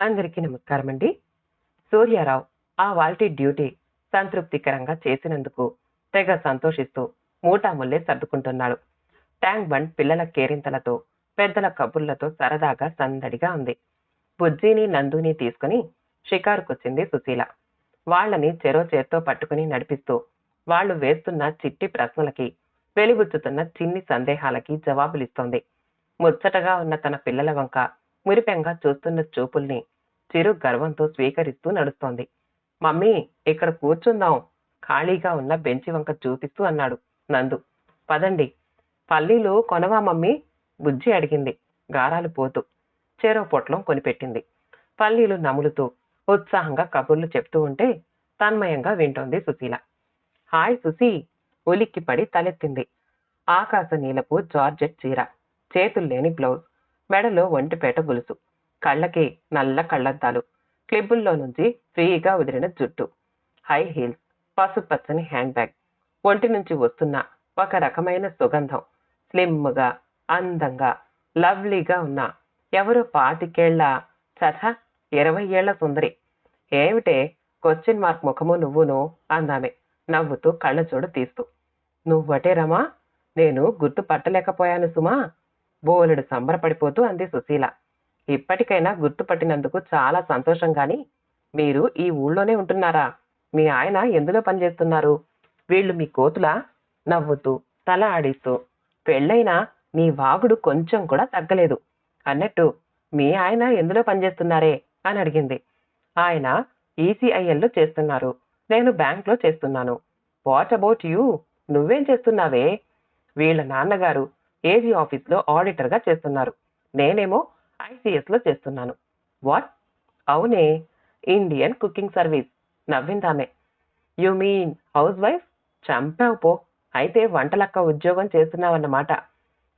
అందరికీ నమస్కారం అండి సూర్యారావు ఆ వాల్టీ డ్యూటీ సంతృప్తికరంగా చేసినందుకు తెగ సంతోషిస్తూ మూటాముల్లే సర్దుకుంటున్నాడు. ట్యాంక్ బండ్ పిల్లల కేరింతలతో పెద్దల కబుర్లతో సరదాగా సందడిగా ఉంది. బుజ్జిని నందుని తీసుకుని షికారుకొచ్చింది సుశీల. వాళ్ళని చెరో చేత్తో పట్టుకుని నడిపిస్తూ వాళ్ళు వేస్తున్న చిట్టి ప్రశ్నలకి వెలిబుచ్చుతున్న చిన్ని సందేహాలకి జవాబులిస్తోంది. ముచ్చటగా ఉన్న తన పిల్లల వంక మురిపెంగా చూస్తున్న చూపుల్ని చిరు గర్వంతో స్వీకరిస్తూ నడుస్తోంది. మమ్మీ ఇక్కడ కూర్చుందాం. ఖాళీగా ఉన్న బెంచి వంక చూపిస్తూ అన్నాడు నందు. పదండి. పల్లీలు కొనవా మమ్మీ? బుజ్జి అడిగింది గారాలు పోతూ. చెరో పొట్లం కొనిపెట్టింది. పల్లీలు నములుతూ ఉత్సాహంగా కబుర్లు చెప్తూ ఉంటే తన్మయంగా వింటోంది సుశీల. హాయ్ సుశీ! ఉలిక్కిపడి తలెత్తింది. ఆకాశ నీలపు జార్జెట్ చీర చేతులు లేని బ్లౌజ్ మెడలో ఒంటిపేట గొలుసు. కళ్ళకి నల్ల కళ్ళద్దాలు. క్లిబ్బుల్లో నుంచి ఫ్రీగా వదిలిన జుట్టు. High heels. పసుపచ్చని hand bag. ఒంటి నుంచి వస్తున్న ఒక రకమైన సుగంధం. స్లిమ్గా అందంగా లవ్లీగా ఉన్న ఎవరు పాతికేళ్ళ చథ ఇరవై ఏళ్ళ సుందరి. ఏమిటే? క్వశ్చన్ మార్క్ ముఖము నువ్వును అందామె. నవ్వుతూ కళ్ళజోడు తీస్తూ. నువ్వటే రమా? నేను గుర్తుపట్టలేకపోయాను సుమా. బోలెడు సంబరపడిపోతూ అంది సుశీల. ఇప్పటికైనా గుర్తుపట్టినందుకు చాలా సంతోషం గాని మీరు ఈ ఊళ్ళోనే ఉంటున్నారా? మీ ఆయన ఎందులో పనిచేస్తున్నారు? వీళ్ళు మీ కోతులా? నవ్వుతూ తల ఆడిస్తూ పెళ్ళైనా మీ వాగుడు కొంచెం కూడా తగ్గలేదు. అన్నట్టు మీ ఆయన ఎందులో పనిచేస్తున్నారే? అని అడిగింది. ఆయన ఈసీఐఎల్లో చేస్తున్నారు. నేను బ్యాంక్లో చేస్తున్నాను. What about you? నువ్వేం చేస్తున్నావే? వీళ్ళ నాన్నగారు ఏజీ ఆఫీస్లో ఆడిటర్గా చేస్తున్నారు. నేనేమో ఐసీఎస్లో చేస్తున్నాను. వాట్? అవునే Indian cooking service. నవ్విందామె. You mean housewife? చంపావు పో. అయితే వంటలక్క ఉద్యోగం చేస్తున్నావన్నమాట.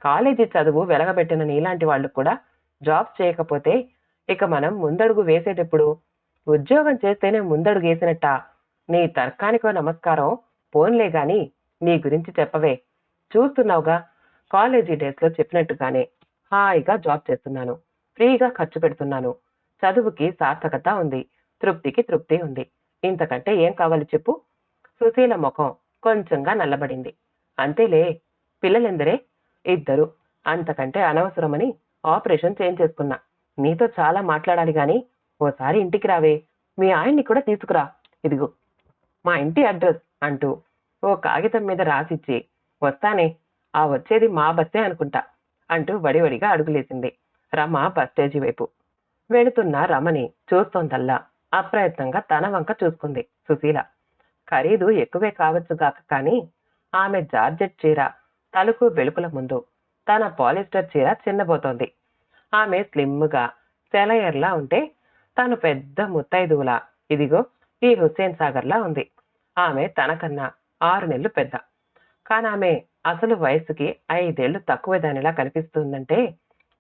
కాలేజీ చదువు వెలగబెట్టిన నీలాంటి వాళ్ళు కూడా జాబ్ చేయకపోతే ఇక మనం ముందడుగు వేసేటప్పుడు? ఉద్యోగం చేస్తేనే ముందడుగు వేసినట్ట? నీ తర్కానికో నమస్కారం పోన్లే గాని నీ గురించి చెప్పవే. చూస్తున్నావుగా కాలేజీ డేస్లో చెప్పినట్టుగానే హాయిగా జాబ్ చేస్తున్నాను. ఫ్రీగా ఖర్చు పెడుతున్నాను. చదువుకి సార్థకత ఉంది. తృప్తికి తృప్తి ఉంది. ఇంతకంటే ఏం కావాలి చెప్పు? సుశీల ముఖం కొంచెంగా నల్లబడింది. అంతేలే పిల్లలెందరే? ఇద్దరు. అంతకంటే అనవసరమని ఆపరేషన్ చేయించేసుకున్నా. నీతో చాలా మాట్లాడాలి గాని ఓసారి ఇంటికి రావే. మీ ఆయన్ని కూడా తీసుకురా. ఇదిగో మా ఇంటి అడ్రస్ అంటూ ఓ కాగితం మీద రాసిచ్చి వస్తానే ఆ వచ్చేది మా బస్సే అనుకుంటా అంటూ వడివడిగా అడుగులేసింది. రమ బస్ వైపు. వెళుతున్న రమని చూస్తోందల్లా. అప్రయత్నంగా తన వంక చూసుకుంది సుశీల. ఖరీదు ఎక్కువే కావచ్చుగాక కానీ ఆమె జార్జెట్ చీర తలుపు వెలుపుల ముందు. తన పాలిస్టర్ చీర చిన్నబోతోంది. ఆమె స్లిమ్గా సెలయర్లా ఉంటే తను పెద్ద ముత్తైదువులా. ఇదిగో ఈ హుస్సేన్ సాగర్లా ఉంది. ఆమె తనకన్నా ఆరు నెలలు పెద్ద. కానీ ఆమె అసలు వయసుకి ఐదేళ్ళు తక్కువ దానిలా కనిపిస్తుందంటే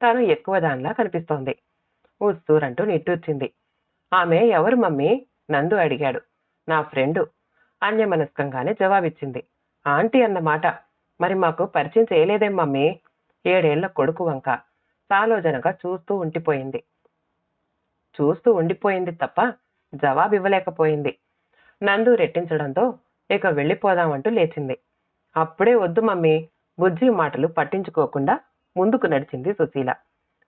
తాను ఎక్కువ దానిలా కనిపిస్తోంది. ఉస్తూరంటూ నిట్టూర్చింది. ఆమె ఎవరు మమ్మీ? నందు అడిగాడు. నా ఫ్రెండు. అన్యమనస్కంగానే జవాబిచ్చింది. ఆంటీ అన్నమాట మరి మాకు పరిచయం చేయలేదేం మమ్మీ? ఏడేళ్ళ కొడుకు వంక. సాలోచనగా చూస్తూ ఉండిపోయింది. చూస్తూ ఉండిపోయింది తప్ప జవాబు ఇవ్వలేకపోయింది నందు రెట్టించడంతో ఇక వెళ్ళిపోదామంటూ లేచింది. అప్పుడే వద్దు మమ్మీ. బుజ్జి మాటలు పట్టించుకోకుండా ముందుకు నడిచింది సుశీల.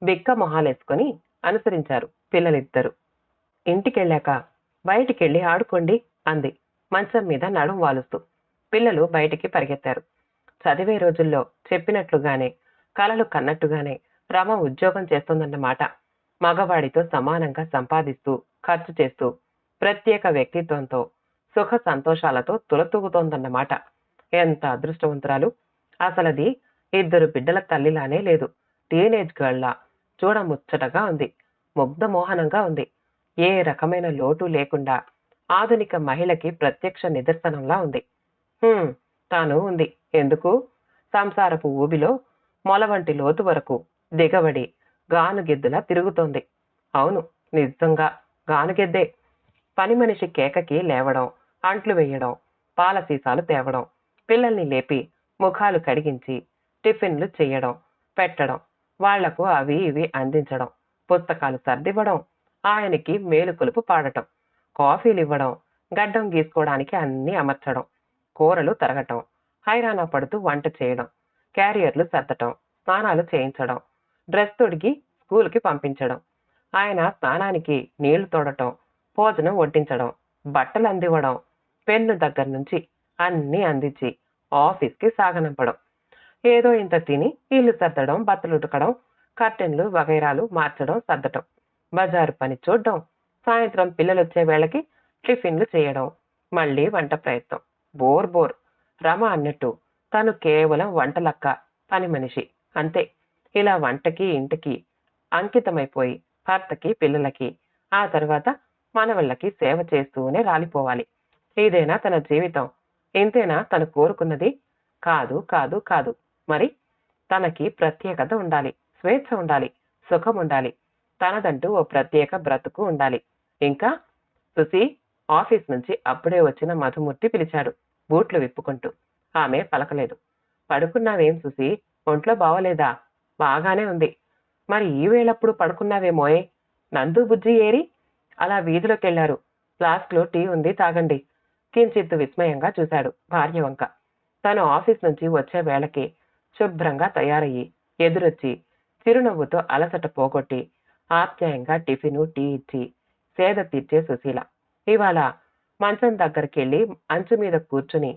బిక్క మొహాలేసుకొని అనుసరించారు పిల్లలిద్దరు. ఇంటికెళ్ళాక బయటికెళ్ళి ఆడుకోండి అంది. మంచం మీద నడుం వాలుస్తూ. పిల్లలు బయటికి పరిగెత్తారు. చదివే రోజుల్లో చెప్పినట్లుగానే కలలు కన్నట్టుగానే రమ ఉద్యోగం చేస్తోందన్నమాట. మగవాడితో సమానంగా సంపాదిస్తూ ఖర్చు చేస్తూ ప్రత్యేక వ్యక్తిత్వంతో సుఖ సంతోషాలతో తులతూగుతోందన్నమాట. ఎంత అదృష్టవంతురాలు? అసలది ఇద్దరు బిడ్డల తల్లిలానే లేదు. టీనేజ్ గర్ల్లా చూడ ముచ్చటగా ఉంది. ముగ్ధ మోహనంగా ఉంది. ఏ రకమైన లోటు లేకుండా ఆధునిక మహిళకి ప్రత్యక్ష నిదర్శనంలా ఉంది. తాను ఉంది. ఎందుకు? సంసారపు ఊబిలో మొలవంటి లోతు వరకు దిగబడి గానుగెద్దులా తిరుగుతోంది. అవును నిజంగా గానుగెద్దే. పని మనిషి కేకకి లేవడం అంట్లు వేయడం పాల సీసాలు తేవడం పిల్లల్ని లేపి ముఖాలు కడిగించి టిఫిన్లు చేయడం పెట్టడం వాళ్ళకు అవి ఇవి అందించడం పుస్తకాలు సర్దివ్వడం ఆయనకి మేలుకొలుపు పాడటం కాఫీలు ఇవ్వడం గడ్డం గీసుకోవడానికి అన్నీ అమర్చడం కూరలు తరగటం హైరానా పడుతూ వంట చేయడం క్యారియర్లు సర్దటం స్నానాలు చేయించడం డ్రెస్ తొడిగి స్కూల్కి పంపించడం ఆయన స్నానానికి నీళ్ళు తోడటం భోజనం వడ్డించడం బట్టలు అందివ్వడం పెన్ను దగ్గర నుంచి అన్నీ అందించి ఆఫీస్కి సాగనంపడం. ఏదో ఇంత తిని ఇల్లు సర్దడం బట్టలు ఉతకడం కర్టెన్లు వగైరాలు మార్చడం సర్దటం. బజారు పని చూడడం. సాయంత్రం పిల్లలు వచ్చే వేళకి టిఫిన్లు చేయడం. మళ్ళీ వంట ప్రయత్నం. Bore bore. రమ అన్నట్టు తను కేవలం వంటలక్క పని మనిషి. అంతే. ఇలా వంటకి ఇంటికి అంకితమైపోయి భర్తకి పిల్లలకి ఆ తర్వాత మనవళ్ళకి సేవ చేస్తూనే రాలిపోవాలి. ఇదేనా తన జీవితం ఎంతైనా తను కోరుకున్నది కాదు కాదు కాదు. మరి తనకి ప్రత్యేకత ఉండాలి స్వేచ్ఛ ఉండాలి సుఖం ఉండాలి. తనదంటూ ఓ ప్రత్యేక బ్రతుకు ఉండాలి. ఇంకా సుసి ఆఫీస్ నుంచి అప్పుడే వచ్చిన మధుమూర్తి పిలిచాడు బూట్లు విప్పుకుంటూ. ఆమె పలకలేదు. పడుకున్నావేం సుసి ఒంట్లో బావలేదా? బాగానే ఉంది. మరి ఈ వేళప్పుడు పడుకున్నావేమోయ్? నందు బుజ్జి ఏరి? అలా వీధిలోకి వెళ్ళారు ఫ్లాస్క్లో టీ ఉంది తాగండి. కించిత్తు విస్మయంగా చూశాడు భార్య వంక. తను ఆఫీస్ నుంచి వచ్చే వేళకి శుభ్రంగా తయారయ్యి ఎదురొచ్చి చిరునవ్వుతో అలసట పోగొట్టి ఆప్యాయంగా టిఫిను టీ ఇచ్చి సేద తీర్చే సుశీల. ఇవాళ మంచం దగ్గరికి వెళ్ళి అంచు మీద కూర్చుని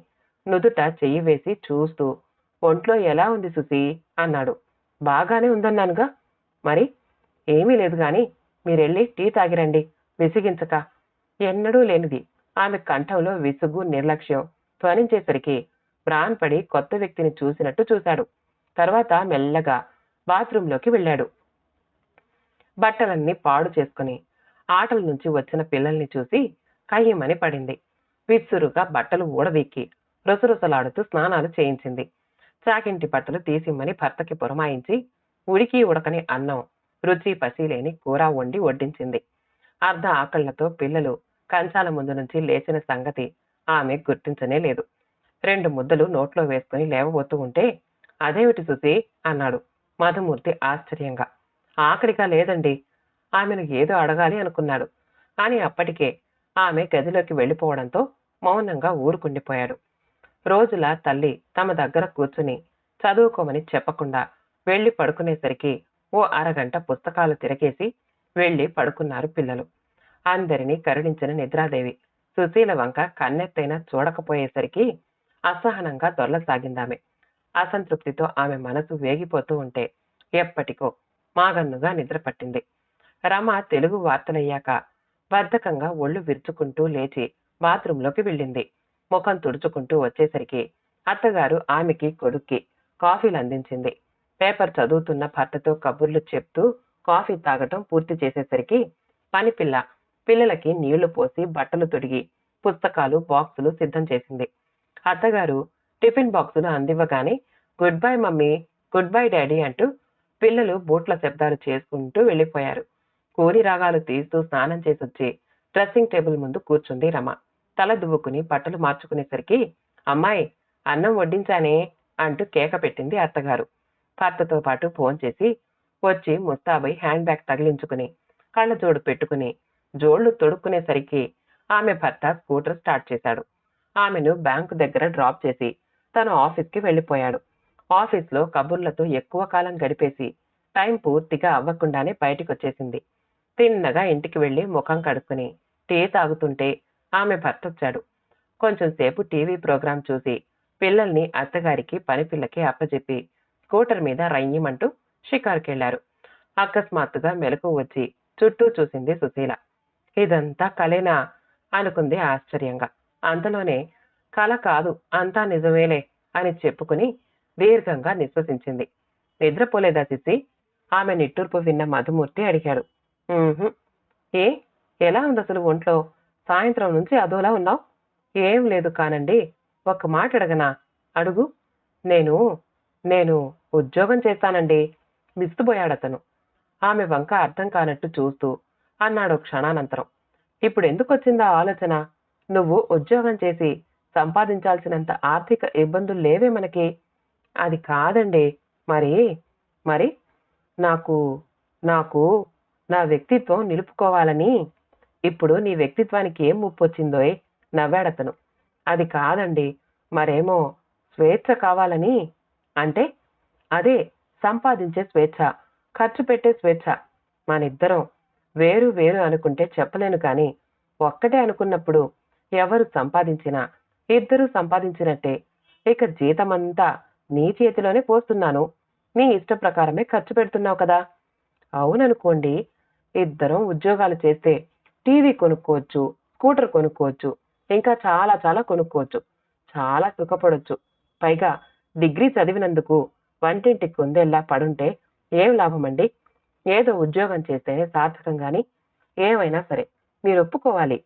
నుదుట చెయ్యి వేసి చూస్తూ ఒంట్లో ఎలా ఉంది సుశీ? అన్నాడు. బాగానే ఉందన్నానుగా. మరి ఏమీ లేదు కానీ మీరెళ్ళి టీ తాగిరండి విసిగించక. ఎన్నడూ లేనిది. ఆమె కంఠంలో విసుగు నిర్లక్ష్యం ధ్వనించేసరికి ప్రాణ్ పడి కొత్త వ్యక్తిని చూసినట్టు చూశాడు. తర్వాత మెల్లగా బాత్రూంలోకి వెళ్ళాడు. బట్టలన్నీ పాడు చేసుకుని ఆటల నుంచి వచ్చిన పిల్లల్ని చూసి కయ్యమని పడింది. విసురుగా బట్టలు ఊడవీక్కి రుసరుసలాడుతూ స్నానాలు చేయించింది. చాకింటి బట్టలు తీసిమ్మని భర్తకి పురమాయించి ఉడికి ఉడకని అన్నం రుచి పసిలేని కూర వండి వడ్డించింది. అర్ధ ఆకళ్ళతో పిల్లలు కంచాల ముందు నుంచి లేచిన సంగతి ఆమె గుర్తించనే లేదు. రెండు ముద్దలు నోట్లో వేసుకుని లేవబోతూ ఉంటే అదేమిటి చూసి అన్నాడు మధుమూర్తి ఆశ్చర్యంగా. ఆకలిగా లేదండి. ఆమెను ఏదో అడగాలి అనుకున్నాడు. కానీ అప్పటికే ఆమె గదిలోకి వెళ్ళిపోవడంతో మౌనంగా ఊరుకుండిపోయాడు. రోజుల తల్లి తమ దగ్గర కూర్చుని చదువుకోమని చెప్పకుండా వెళ్ళి పడుకునేసరికి ఓ అరగంట పుస్తకాలు తిరగేసి వెళ్ళి పడుకున్నారు పిల్లలు. అందరినీ కరుణించిన నిద్రాదేవి. సుశీల వంక కన్నెత్తైనా చూడకపోయేసరికి అసహనంగా దొరలసాగిందామె. అసంతృప్తితో ఆమె మనసు వేగిపోతూ ఉంటే ఎప్పటికో మాగన్నుగా నిద్ర పట్టింది. రమ తెలుగు వార్తలయ్యాక బద్ధకంగా ఒళ్ళు విరుచుకుంటూ లేచి బాత్రూంలోకి వెళ్ళింది. ముఖం తుడుచుకుంటూ వచ్చేసరికి అత్తగారు ఆమెకి కొడుక్కి కాఫీలు అందించింది. పేపర్ చదువుతున్న భర్తతో కబుర్లు చెప్తూ కాఫీ తాగటం పూర్తి చేసేసరికి పనిపిల్ల పిల్లలకి నీళ్ళు పోసి బట్టలు తొడిగి పుస్తకాలు బాక్సులు సిద్ధం చేసింది. అత్తగారు టిఫిన్ బాక్సులు అందివ్వగానే good bye mummy good bye daddy అంటూ పిల్లలు బూట్ల శబ్దాలు చేసుకుంటూ వెళ్ళిపోయారు. కోరి రాగాలు తీస్తూ స్నానం చేసొచ్చి డ్రెస్సింగ్ టేబుల్ ముందు కూర్చుంది రమ. తల దువ్వుకుని బట్టలు మార్చుకునేసరికి అమ్మాయి అన్నం వడ్డించానే అంటూ కేక పెట్టింది అత్తగారు. భర్తతో పాటు ఫోన్ చేసి వచ్చి ముస్తాబై హ్యాండ్ బ్యాగ్ తగిలించుకుని కళ్ళజోడు పెట్టుకుని జోళ్ళు తొడుక్కునేసరికి ఆమె భర్త స్కూటర్ స్టార్ట్ చేశాడు. ఆమెను బ్యాంకు దగ్గర డ్రాప్ చేసి తను ఆఫీస్కి వెళ్ళిపోయాడు. ఆఫీస్లో కబుర్లతో ఎక్కువ కాలం గడిపేసి టైం పూర్తిగా అవ్వకుండానే బయటికి వచ్చేసింది తిన్నగా ఇంటికి వెళ్ళి ముఖం కడుక్కుని టీ తాగుతుంటే ఆమె భర్త వచ్చాడు కొంచెం సేపు టీవీ ప్రోగ్రాం చూసి పిల్లల్ని అత్తగారికి పనిపిల్లకి అప్పజెప్పి అప్పచెప్పి స్కూటర్ మీద రయ్యమంటూ షికార్కెళ్ళారు అకస్మాత్తుగా మెలకు వచ్చి చుట్టూ చూసింది సుశీల. ఇదంతా కలేనా? అనుకుంది ఆశ్చర్యంగా. అంతలోనే కల కాదు అంతా నిజమేలే అని చెప్పుకుని దీర్ఘంగా నిశ్వసించింది. నిద్రపోలేదా సిసి ఆమె నిట్టూర్పు విన్న మధుమూర్తి అడిగాడు. ఏ? ఎలా ఉంది అసలు ఒంట్లో? సాయంత్రం నుంచి అదోలా ఉన్నావు? ఏం లేదు కానండి. ఒక మాట అడగనా? అడుగు. నేను నేను ఉద్యోగం చేస్తానండి. విస్తుపోయాడతను. ఆమె వంక అర్థం కానట్టు చూస్తూ అన్నాడు క్షణానంతరం. ఇప్పుడు ఎందుకు వచ్చిందా ఆలోచన? నువ్వు ఉద్యోగం చేసి సంపాదించాల్సినంత ఆర్థిక ఇబ్బందులు లేవే మనకి. అది కాదండి. మరి మరి నాకు నాకు నా వ్యక్తిత్వం నిలుపుకోవాలని. ఇప్పుడు నీ వ్యక్తిత్వానికి ఏం ముప్పు వచ్చిందోయ్? నవ్వాడతను. అది కాదండి. మరేమో స్వేచ్ఛ కావాలని. అంటే అదే సంపాదించే స్వేచ్ఛ ఖర్చు పెట్టే స్వేచ్ఛ మనిద్దరం. వేరు వేరు అనుకుంటే చెప్పలేను కానీ ఒక్కటే అనుకున్నప్పుడు ఎవరు సంపాదించినా ఇద్దరు సంపాదించినట్టే. ఇక జీతమంతా నీ చేతిలోనే పోస్తున్నాను. నీ ఇష్ట ప్రకారమే ఖర్చు పెడుతున్నావు కదా. అవుననుకోండి ఇద్దరం ఉద్యోగాలు చేస్తే టీవీ కొనుక్కోవచ్చు స్కూటర్ కొనుక్కోవచ్చు ఇంకా చాలా చాలా కొనుక్కోవచ్చు. చాలా సుఖపడొచ్చు. పైగా డిగ్రీ చదివినందుకు వంటింటి కుందేల్లా పడుంటే ఏం లాభమండి? ఏదో ఉద్యోగం చేస్తేనే సార్థకం కానీ ఏమైనా సరే మీరు ఒప్పుకోవాలి.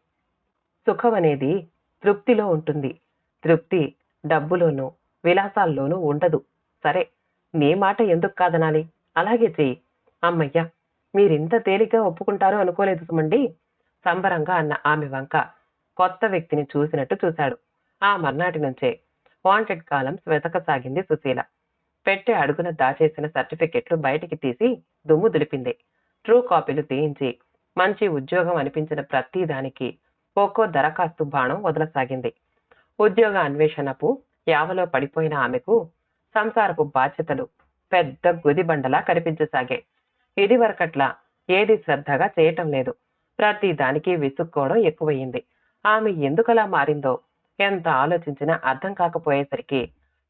సుఖం అనేది తృప్తిలో ఉంటుంది. తృప్తి డబ్బులోనూ విలాసాల్లోనూ ఉండదు. సరే నీ మాట ఎందుకు కాదనాలి? అలాగే చెయ్యి. అమ్మయ్య మీరింత తేలిగ్గా ఒప్పుకుంటారో అనుకోలేదు సుమండి. సంబరంగా అన్న ఆమె వంక కొత్త వ్యక్తిని చూసినట్టు చూశాడు. ఆ మర్నాటి నుంచే వాంటెడ్ కాలం వెతకసాగింది సుశీల. పెట్టె అడుగున దాచేసిన సర్టిఫికెట్లు బయటికి తీసి దుమ్ము దులిపింది. ట్రూ కాపీలు తీయించి మంచి ఉద్యోగం అనిపించిన ప్రతి దానికి ఒక్కో దరఖాస్తు బాణం వదలసాగింది. ఉద్యోగ అన్వేషణపు యావలో పడిపోయిన ఆమెకు సంసారపు బాధ్యతలు పెద్ద గుదిబండలా కనిపించసాగాయి ఇది వరకట్లా ఏది శ్రద్ధగా చేయటం లేదు. ప్రతి దానికి విసుక్కోవడం ఎక్కువయింది ఆమె ఎందుకలా మారిందో ఎంత ఆలోచించినా అర్థం కాకపోయేసరికి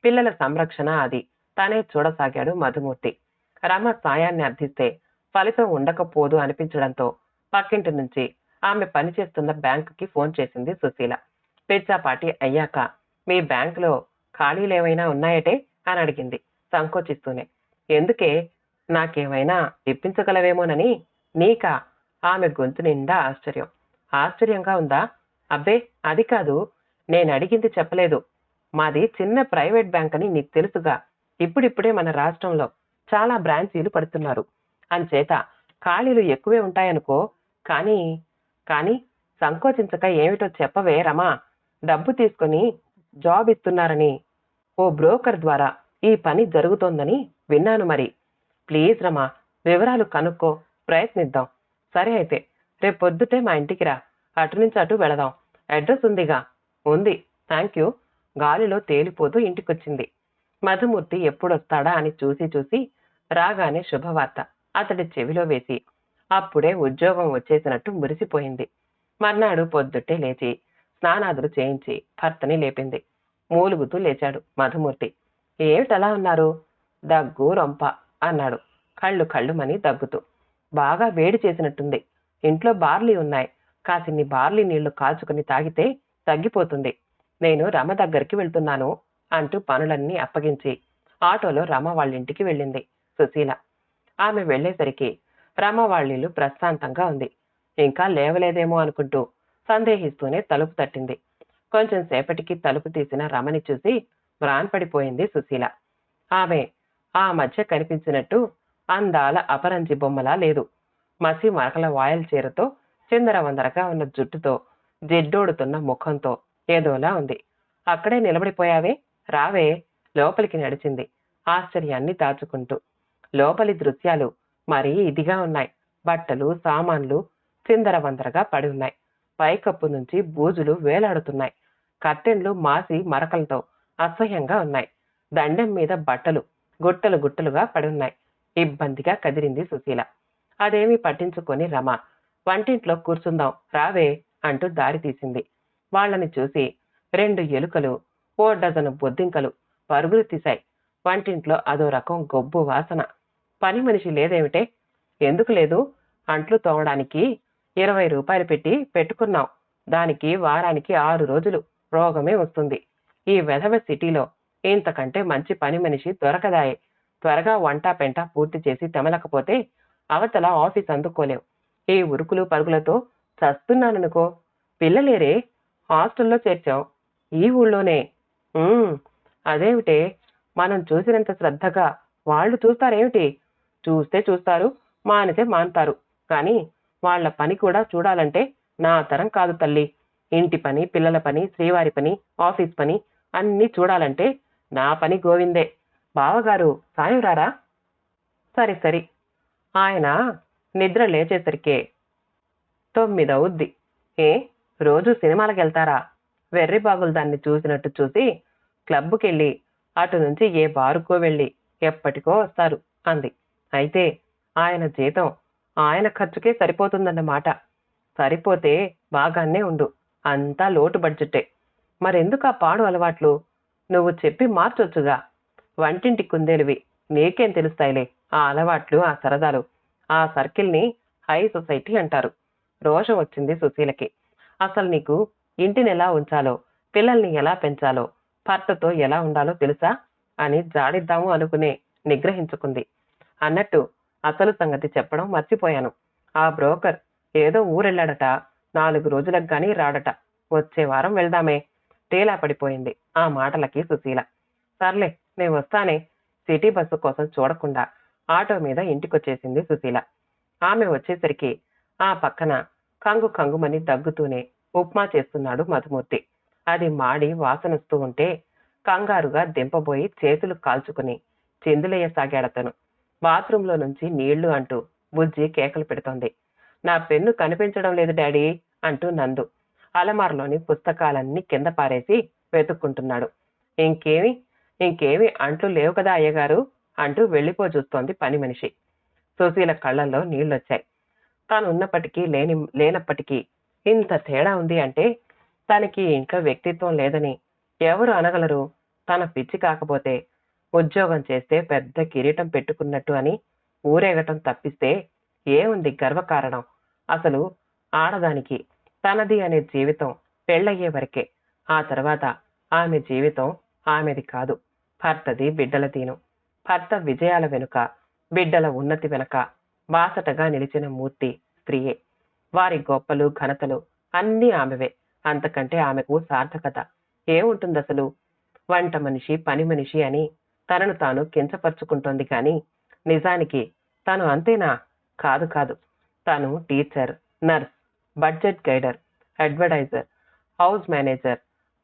పిల్లల సంరక్షణ అది. తనే చూడసాగాడు మధుమూర్తి. రమ సాయాన్ని అర్థిస్తే ఫలితం ఉండకపోదు అనిపించడంతో పక్కింటి నుంచి ఆమె పనిచేస్తున్న బ్యాంకుకి ఫోన్ చేసింది సుశీల. పిచ్చాపాటి అయ్యాక మీ బ్యాంకులో ఖాళీలేవైనా ఉన్నాయటే? అని అడిగింది సంకోచిస్తూనే. ఎందుకే? నాకేమైనా ఇప్పించగలవేమోనని? నీకా? ఆమె గొంతు నిండా ఆశ్చర్యం. ఆశ్చర్యంగా ఉందా? అబ్బే అది కాదు. నేను అడిగింది చెప్పలేదు. మాది చిన్న ప్రైవేట్ బ్యాంక్ అని నీకు తెలుసుగా. ఇప్పుడిప్పుడే మన రాష్ట్రంలో చాలా బ్రాంచీలు పడుతున్నారు అంచేత ఖాళీలు ఎక్కువే ఉంటాయనుకో కానీ కానీ సంకోచించక ఏమిటో చెప్పవే రమా. డబ్బు తీసుకొని జాబ్ ఇస్తున్నారని ఓ బ్రోకర్ ద్వారా ఈ పని జరుగుతోందని విన్నాను మరి. ప్లీజ్ రమా వివరాలు కనుక్కో ప్రయత్నిద్దాం. సరే అయితే రేపు పొద్దుటే మా ఇంటికి రా. అటు నుంచి అటు వెళదాం. అడ్రస్ ఉందిగా. ఉంది. థ్యాంక్ యూ గాలిలో తేలిపోతూ ఇంటికొచ్చింది. మధుమూర్తి ఎప్పుడొస్తాడా అని చూసి చూసి రాగానే శుభవార్త. అతడి చెవిలో వేసి అప్పుడే ఉద్యోగం వచ్చేసినట్టు మురిసిపోయింది. మర్నాడు పొద్దుటే లేచి స్నానాదులు చేయించి భర్తని లేపింది. మూలుగుతూ లేచాడు మధుమూర్తి. ఏమిటలా ఉన్నారు? దగ్గు రొంప అన్నాడు. కళ్ళు కళ్ళుమని దగ్గుతూ. బాగా వేడి చేసినట్టుంది. ఇంట్లో బార్లీ ఉన్నాయి. కాసిన్ని బార్లీ నీళ్ళు కాచుకుని తాగితే తగ్గిపోతుంది. నేను రమ దగ్గరికి వెళ్తున్నాను. అంటూ పనులన్నీ అప్పగించి ఆటోలో రమ వాళ్ళింటికి వెళ్ళింది. సుశీల. ఆమె వెళ్ళేసరికి రమ వాళ్ళిల్లు ప్రశాంతంగా ఉంది. ఇంకా లేవలేదేమో అనుకుంటూ సందేహిస్తూనే తలుపు తట్టింది. కొంచెం సేపటికి తలుపు తీసిన రమని చూసి మ్రాన్పడిపోయింది సుశీల. ఆమె ఆ మధ్య కనిపించినట్టు అందాల అపరంజి బొమ్మలా లేదు. మసి మరకల వాయల్ చీరతో చిందరవందరగా ఉన్న జుట్టుతో జిడ్డోడుతున్న ముఖంతో ఏదోలా ఉంది. అక్కడే నిలబడిపోయావే? రావే లోపలికి నడిచింది ఆశ్చర్యాన్ని దాచుకుంటూ. లోపలి దృశ్యాలు మరీ ఇదిగా ఉన్నాయి. బట్టలు సామాన్లు చిందరవందరగా పడి ఉన్నాయి. పైకప్పు నుంచి బూజులు వేలాడుతున్నాయి. కర్టెన్లు మాసి మరకలతో అసహ్యంగా ఉన్నాయి. దండెం మీద బట్టలు గుట్టలు గుట్టలుగా పడి ఉన్నాయి. ఇబ్బందిగా కదిరింది సుశీల. అదేమీ పట్టించుకొని రమ. వంటింట్లో కూర్చుందాం రావే అంటూ దారి తీసింది. వాళ్ళని చూసి రెండు ఎలుకలు ఓ డజను బొద్దింకలు పరుగులు తీశాయి. వంటింట్లో అదో రకం గొబ్బు వాసన. పని మనిషి లేదేమిటే? ఎందుకు లేదు? అంట్లు తోమడానికి ఇరవై రూపాయలు పెట్టి పెట్టుకున్నాం. దానికి వారానికి ఆరు రోజులు రోగమే వస్తుంది. ఈ వెధవ సిటీలో ఇంతకంటే మంచి పని మనిషి దొరకదాయే. త్వరగా వంట పెంట పూర్తి చేసి తెమలకపోతే అవతల ఆఫీస్ అందుకోలేవు. ఈ ఉరుకులు పరుగులతో చస్తున్నాననుకో. పిల్లలేరే? హాస్టల్లో చేర్చాం ఈ ఊళ్ళోనే "ఉమ్, అదేమిటే? మనం చూసినంత శ్రద్ధగా వాళ్ళు చూస్తారేమిటి? చూస్తే చూస్తారు మానితే మానుతారు. కానీ వాళ్ళ పని కూడా చూడాలంటే నా తరం కాదు తల్లి. ఇంటి పని పిల్లల పని శ్రీవారి పని ఆఫీస్ పని అన్నీ చూడాలంటే నా పని గోవిందే. బావగారు సాయం రారా? సరే సరే. ఆయన నిద్ర లేచేసరికే తొమ్మిదవుద్ది. ఏ రోజు సినిమాలకు వెళ్తారా వెర్రి బాగులు దాన్ని చూసినట్టు చూసి క్లబ్కెళ్ళి అటు నుంచి ఏ బారుకో వెళ్ళి ఎప్పటికో వస్తారు అంది. అయితే ఆయన జీతం ఆయన ఖర్చుకే సరిపోతుందన్నమాట. సరిపోతే బాగానే ఉండు అంతా లోటు బడ్జెట్టే. మరెందుకు ఆ పాడు అలవాట్లు? నువ్వు చెప్పి మార్చొచ్చుగా. వంటింటి కుందేలువి నీకేం తెలుస్తాయిలే ఆ అలవాట్లు ఆ సరదాలు. ఆ సర్కిల్ని హై సొసైటీ అంటారు. రోషం వచ్చింది సుశీలకి. అసలు నీకు ఇంటిని ఎలా ఉంచాలో పిల్లల్ని ఎలా పెంచాలో భర్తతో ఎలా ఉండాలో తెలుసా? అని జాడిద్దాము అనుకునే నిగ్రహించుకుంది. అన్నట్టు అసలు సంగతి చెప్పడం మర్చిపోయాను. ఆ బ్రోకర్ ఏదో ఊరెళ్ళాడట నాలుగు రోజులకు గానీ రాడట. వచ్చే వారం వెళ్దామే. తేలా పడిపోయింది ఆ మాటలకి సుశీల. సర్లే నేను వస్తానే. సిటీ బస్సు కోసం చూడకుండా ఆటో మీద ఇంటికొచ్చేసింది సుశీల. ఆమె వచ్చేసరికి ఆ పక్కన కంగు కంగుమని దగ్గుతూనే ఉప్మా చేస్తున్నాడు మధుమూర్తి. అది మాడి వాసనొస్తూ ఉంటే కంగారుగా దింపబోయి చేతులు కాల్చుకుని చిందులేయసాగాడతను బాత్రూంలో నుంచి నీళ్ళు అంటూ బుజ్జి కేకలు పెడుతోంది. నా పెన్ను కనిపించడం లేదు డాడీ అంటూ నందు. అలమారలోని పుస్తకాలన్నీ కింద పారేసి వెతుక్కుంటున్నాడు. ఇంకేమి? ఇంకేమి అంట్లు లేవు కదా అయ్యగారు అంటూ వెళ్ళిపో చూస్తోంది పని మనిషి. సుశీల కళ్ళల్లో నీళ్ళొచ్చాయి తానున్నప్పటికీ లేని లేనప్పటికీ ఇంత తేడా ఉంది అంటే తనకి ఇంట్లో వ్యక్తిత్వం లేదని ఎవరు అనగలరు? తన పిచ్చి కాకపోతే ఉద్యోగం చేస్తే పెద్ద కిరీటం పెట్టుకున్నట్టు అని ఊరేగటం తప్పిస్తే ఏముంది గర్వకారణం అసలు ఆడదానికి తనది అనే జీవితం పెళ్ళయ్యే వరకే. ఆ తర్వాత ఆమె జీవితం ఆమెది కాదు. భర్తది బిడ్డల తీను భర్త విజయాల వెనుక బిడ్డల ఉన్నతి వెనుక బాసటగా నిలిచిన మూర్తి స్త్రీయే. వారి గొప్పలు ఘనతలు అన్నీ ఆమెవే. అంతకంటే ఆమెకు సార్థకత ఏముంటుంది అసలు వంట మనిషి పని మనిషి అని తనను తాను కించపరుచుకుంటోంది కానీ నిజానికి తను అంతేనా? కాదు కాదు. తను teacher nurse budget guider advertiser house manager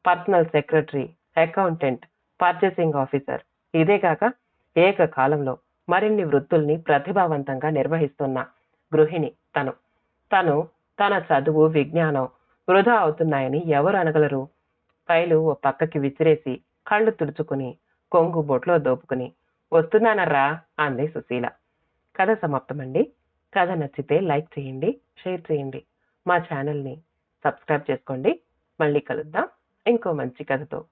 personal secretary accountant purchasing officer. ఇదే కాక ఏకకాలంలో మరిన్ని వృత్తుల్ని ప్రతిభావంతంగా నిర్వహిస్తున్న గృహిణి తను. తను తన చదువు విజ్ఞానం వృధా అవుతున్నాయని ఎవరు అనగలరు? ఫైలు ఓ పక్కకి విసిరేసి కళ్ళు తుడుచుకుని కొంగు బొట్లో దోపుకుని వస్తున్నానర్రా అంది సుశీల. కథ సమాప్తమండి. కథ నచ్చితే లైక్ చేయండి షేర్ చేయండి. మా ఛానల్ని సబ్స్క్రైబ్ చేసుకోండి. మళ్ళీ కలుద్దాం. ఇంకో మంచి కథతో.